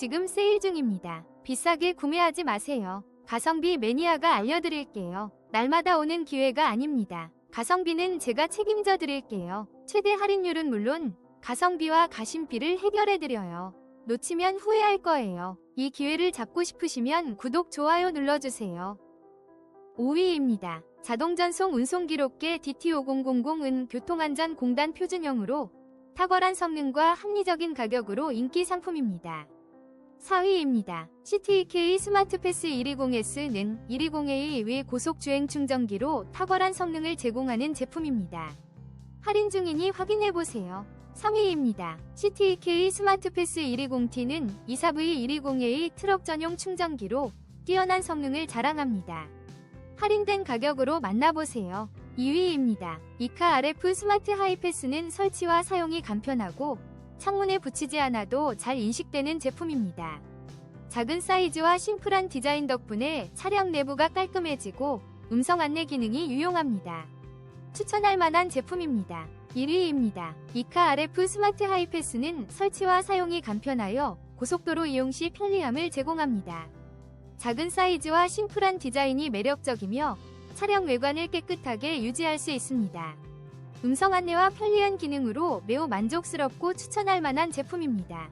지금 세일 중입니다. 비싸게 구매하지 마세요. 가성비 매니아가 알려드릴게요. 날마다 오는 기회가 아닙니다. 가성비는 제가 책임져 드릴게요. 최대 할인율은 물론 가성비와 가심비를 해결해 드려요. 놓치면 후회할 거예요. 이 기회를 잡고 싶으시면 구독, 좋아요 눌러주세요. 5위입니다. 자동전송 운송기록계 DT5000은 교통안전공단 표준형으로 탁월한 성능과 합리적인 가격으로 인기 상품입니다. 4위입니다. CTK 스마트패스 120S는 120A 위 고속주행 충전기로 탁월한 성능을 제공하는 제품입니다. 할인 중이니 확인해보세요. 3위입니다. CTK 스마트패스 120T는 24V 120A 트럭 전용 충전기로 뛰어난 성능을 자랑합니다. 할인된 가격으로 만나보세요. 2위입니다. 이카 RF 스마트 하이패스는 설치와 사용이 간편하고 창문에 붙이지 않아도 잘 인식되는 제품입니다. 작은 사이즈와 심플한 디자인 덕분에 차량 내부가 깔끔해지고 음성 안내 기능이 유용합니다. 추천할 만한 제품입니다. 1위입니다. 이카 RF 스마트 하이패스는 설치와 사용이 간편하여 고속도로 이용 시 편리함을 제공합니다. 작은 사이즈와 심플한 디자인이 매력적이며 차량 외관을 깨끗하게 유지할 수 있습니다. 음성 안내와 편리한 기능으로 매우 만족스럽고 추천할 만한 제품입니다.